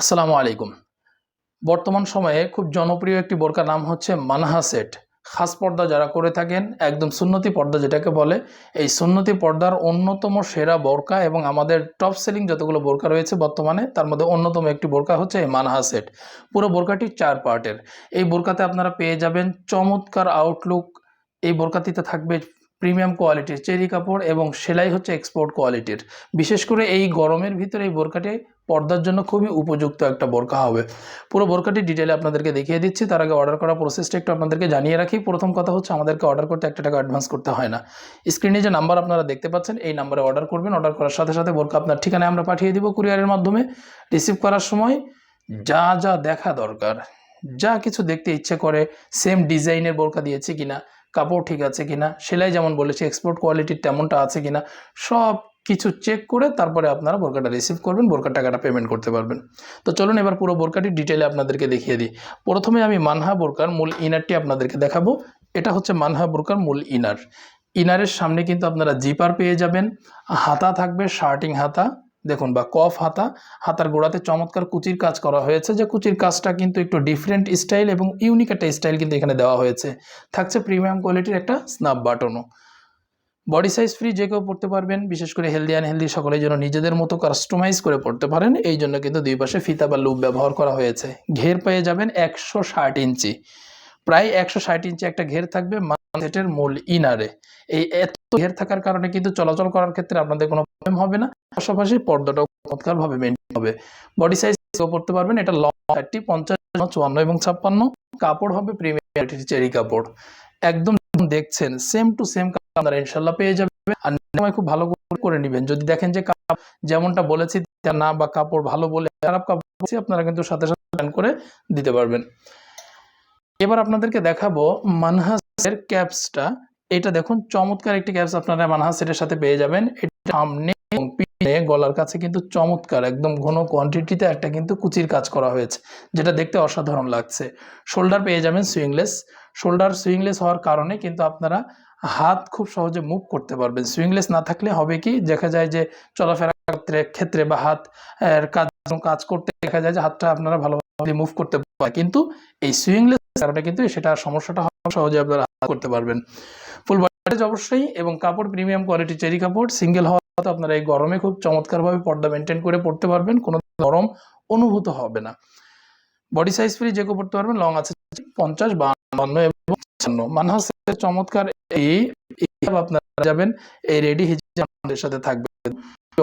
আসসালামু আলাইকুম। বর্তমান সময়ে খুব জনপ্রিয় একটি বোরকার নাম হচ্ছে মানহা সেট। খাস পর্দা যারা করে থাকেন, একদম সুন্নতি পর্দা যেটাকে বলে, এই সুন্নতি পর্দার অন্যতম সেরা বোরকা এবং আমাদের টপ সেলিং যতগুলো বোরকা রয়েছে বর্তমানে, তার মধ্যে অন্যতম একটি বোরকা হচ্ছে এই মানহা সেট। পুরো বোরকাটি চার পার্টের এই বোরকাতে আপনারা পেয়ে যাবেন চমৎকার আউটলুক এই বোরকাতিতে থাকবে প্রিমিয়াম কোয়ালিটির চেরি কাপড় এবং সেলাই হচ্ছে এক্সপোর্ট কোয়ালিটির বিশেষ করে এই গরমের ভিতরে এই বোরকাটি পর্দার জন্য খুবই উপযুক্ত একটা বোরকা হবে। পুরো বোরকাটি ডিটেলে আপনাদেরকে দেখিয়ে দিচ্ছি, তার আগে অর্ডার করার প্রসেসটা একটু আপনাদেরকে জানিয়ে রাখি। প্রথম কথা হচ্ছে, আমাদেরকে অর্ডার করতে একটা টাকা অ্যাডভান্স করতে হয় না। স্ক্রিনে যে নাম্বার আপনারা দেখতে পাচ্ছেন, এই নাম্বারে অর্ডার করবেন। অর্ডার করার সাথে সাথে বোরকা আপনার ঠিকানায় আমরা পাঠিয়ে দিব কুরিয়ারের মাধ্যমে। রিসিভ করার সময় যা যা দেখা দরকার, যা কিছু দেখতে ইচ্ছে করে সেম ডিজাইনের বোরকা দিয়েছি কিনা কাপড় ঠিক আছে কিনা, সেলাই যেমন বলেছি এক্সপোর্ট কোয়ালিটির তেমনটা আছে কিনা, সব কিছু চেক করে তারপরে আপনারা বোরকাটা রিসিভ করবেন, বোরকার টাকাটা পেমেন্ট করতে পারবেন। তো চলুন এবার পুরো বোরকাটি ডিটেলে আপনাদেরকে দেখিয়ে দিই। প্রথমে আমি মানহা বোরকার মূল ইনারটি আপনাদেরকে দেখাবো। এটা হচ্ছে মানহা বোরকার মূল ইনার ইনারের সামনে কিন্তু আপনারা জিপার পেয়ে যাবেন, হাতা থাকবে শার্টিং হাতা। দেখুন বা কফ হাতা, হাতার গোড়াতে চমৎকার কুচির কাজ করা হয়েছে। যে কুচির কাজটা কিন্তু একটু ডিফারেন্ট স্টাইল এবং ইউনিক একটা স্টাইল কিন্তু এখানে দেওয়া হয়েছে। থাকছে প্রিমিয়াম কোয়ালিটির একটা স্ন্যাপ বাটনও বডি সাইজ ফ্রি যে কেউ পড়তে পারবেন, বিশেষ করে হেলদি অ্যান্ড হেলদি সকলের জন্য নিজেদের মতো কাস্টমাইজ করে পড়তে পারেন, এই জন্য কিন্তু দুই পাশে ফিতা বা লুপ ব্যবহার করা হয়েছে। ঘের পেয়ে যাবেন একশো ষাট ইঞ্চি। প্রায় একশো ষাট ইঞ্চি একটা ঘের থাকবে। সেটের মূল ইনারে। এই এত ঘের থাকার কারণে কিন্তু চলাচল করার ক্ষেত্রে আপনাদের কোনো প্রবলেম হবে না। পাশাপাশি পর্দাটাও চমৎকারভাবে মেনটেন হবে। বডি সাইজ পড়তে পারবেন, এটা লং থার্টি পঞ্চাশ, চুয়ান্ন এবং ছাপ্পান্ন। কাপড় হবে প্রিমিয়াম চেরি কাপড়। একদম দেখছেন সেম টু সেম আপনারা ইনশাল্লাহ পেয়ে যাবেন। আর সময় খুব ভালো করে নেবেন। যদি দেখেন যে যেমনটা বলেছি না বা কাপড় ভালো বলে, খারাপ কাপড় আপনারা কিন্তু সাথে সাথে করে দিতে পারবেন। এবার আপনাদেরকে দেখাবো মানহাসের ক্যাপসটা, এটা দেখুন, চমৎকার একটি ক্যাপস আপনারা মানহাসের সাথে পেয়ে যাবেন। এটা সামনে এবং পিছনে গলার কাছে কিন্তু চমৎকার, একদম ঘন কোয়ান্টিটিতে একটা কিন্তু কুচির কাজ করা হয়েছে, যেটা দেখতে অসাধারণ লাগছে। শোল্ডার পেয়ে যাবেন সুইংলেস। শোল্ডার সুইংলেস হওয়ার কারণে কিন্তু আপনারা হাত খুব সহজে মুভ করতে পারবেন। সুইংলেস না থাকলে হবে কি, দেখা যায় যে চলাফেরা ক্ষেত্রে বা হাত কাজ কাজ করতে দেখা যায় যে হাতটা আপনারা ভালোভাবে মুভ করতে পারেন কিন্তু এই সুইংলেস কারণে কিন্তু সেটা সমস্যাটা সহজে আপনারা করতে পারবেন। ফুল বডিজ অবশ্যই এবং কাপড় প্রিমিয়াম কোয়ালিটি চেরি কাপড় সিঙ্গেল হওয়াতে আপনারা এই গরমে খুব চমৎকারভাবে পর্দা মেনটেন করে পড়তে পারবেন, কোনো গরম অনুভূত হবে না। বডি সাইজ ফ্রি যে পড়তে পারবেন লং আছে পঞ্চাশ বান্ন এবং ছান্ন মানহাসের চমৎকার এই আপনারা যাবেন, এই রেডি হিজাব আমাদের সাথে থাকবে।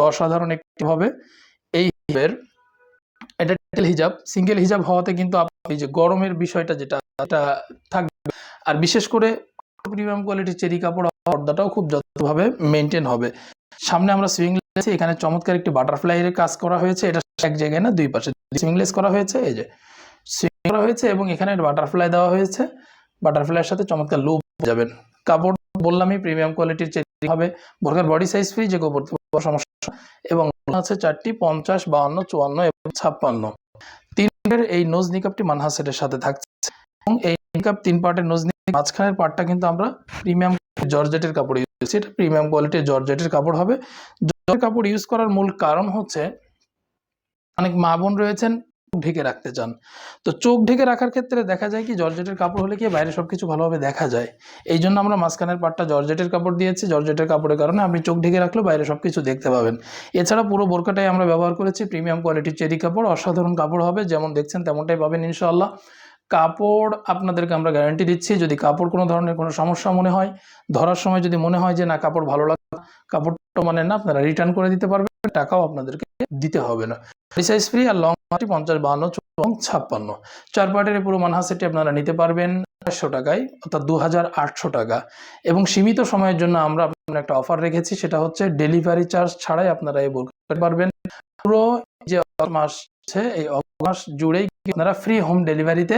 অসাধারণ একটি হবে, এই হিজাবের এটা হিজাব সিঙ্গেল হিজাব হওয়াতে কিন্তু আপনি যে গরমের বিষয়টা যেটা এটা থাকবে। আর বিশেষ করে প্রিমিয়াম কোয়ালিটির চেরি কাপড় পর্দাটাও খুব যত্নভাবে মেনটেন হবে। সামনে আমরা সুইংলেস এখানে চমৎকার একটি বাটারফ্লাই এর কাজ করা হয়েছে, এটা এক জায়গায় না, দুই পাশে। সুইংলেস করা হয়েছে, এই যে। সুইং করা হয়েছে এবং এখানে বাটারফ্লাই দেওয়া হয়েছে। বাটারফ্লাইয়ের সাথে চমৎকার লুপ যাবেন কাপড় বললামই প্রিমিয়াম কোয়ালিটির চেরি হবে। বোরকার বডি সাইজ ফ্রি যে পড়তে সমস্যা। এবং আছে চারটি, পঞ্চাশ বাউন্ন চুয়ান্ন এবং ছাপ্পান্ন। তিনের এই নোজ নিকাপটি মানহাসেটের সাথে থাকছে। এবং এই তিন পার্টের নোজ মাঝখানের পার্টটা কিন্তু আমরা প্রিমিয়াম জর্জেটের কাপড় ইউজ করছি। এটা প্রিমিয়াম কোয়ালিটির জর্জেটের কাপড় হবে। কাপড় ইউজ করার মূল কারণ হচ্ছে অনেক মা বোন রয়েছেন ঢেকে রাখতে চান। তো চোখ ঢেকে রাখার ক্ষেত্রে দেখা যায় কি জর্জেটের কাপড় হলে কি বাইরে সব কিছু ভালোভাবে দেখা যায়। এই জন্য আমরা মাঝখানের পাটটা জর্জেটের কাপড় দিয়েছি। জর্জেটের কাপড়ের কারণে আপনি চোখ ঢেকে রাখলেও বাইরে সব কিছু দেখতে পাবেন। এছাড়া পুরো বোরকাটাই আমরা ব্যবহার করেছি। প্রিমিয়াম কোয়ালিটির চেরি কাপড়, অসাধারণ কাপড় হবে। যেমন দেখছেন তেমনটাই পাবেন ইনশাআল্লাহ। কাপড় আপনাদেরকে আমরা গ্যারান্টি দিচ্ছি, যদি কাপড় কোনো ধরনের কোনো সমস্যা মনে হয়, ধরার সময় যদি মনে হয় যে না, কাপড় ভালো লাগে কাপড়টা মানে না, আপনারা রিটার্ন করে দিতে পারবেন, টাকাও আপনাদেরকে দিতে হবে না। সাইজ ফ্রি আর লং মাটি পঞ্চাশ বাহান্ন এবং ছাপ্পান্ন। চার পার্টের পুরো মানহা সেটটি আপনারা নিতে পারবেন চারশো টাকায়, অর্থাৎ দু হাজার আটশো টাকা। এবং সীমিত সময়ের জন্য আমরা আপনার একটা অফার রেখেছি, সেটা হচ্ছে ডেলিভারি চার্জ ছাড়াই আপনারা এই করতে পারবেন। পুরো যে মাস আছে এই মাস জুড়েই আপনারা ফ্রি হোম ডেলিভারিতে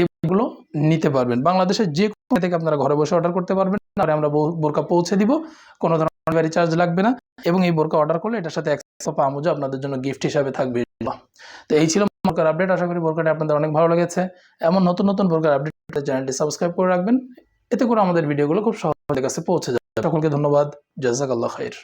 এইগুলো নিতে পারবেন। বাংলাদেশের যে কোনো থেকে আপনারা ঘরে বসে অর্ডার করতে পারবেন। আর আমরা বোরকা পৌঁছে দিব, কোনো ধরনের ডেলিভারি চার্জ লাগবে না এবং এই বোরকা অর্ডার করলে এটার সাথে একশো পামোজা আপনাদের জন্য গিফট হিসাবে থাকবে তো এই ছিল বোরকার আপডেট আশা করি বোরকাটা আপনাদের অনেক ভালো লেগেছে। এমন নতুন নতুন বোরকার আপডেট চ্যানেলটি সাবস্ক্রাইব করে রাখবেন। এতে করে আমাদের ভিডিওগুলো খুব সহজের কাছে পৌঁছে যাবে। সকলকে ধন্যবাদ। জাজাক আল্লাহ খাইর।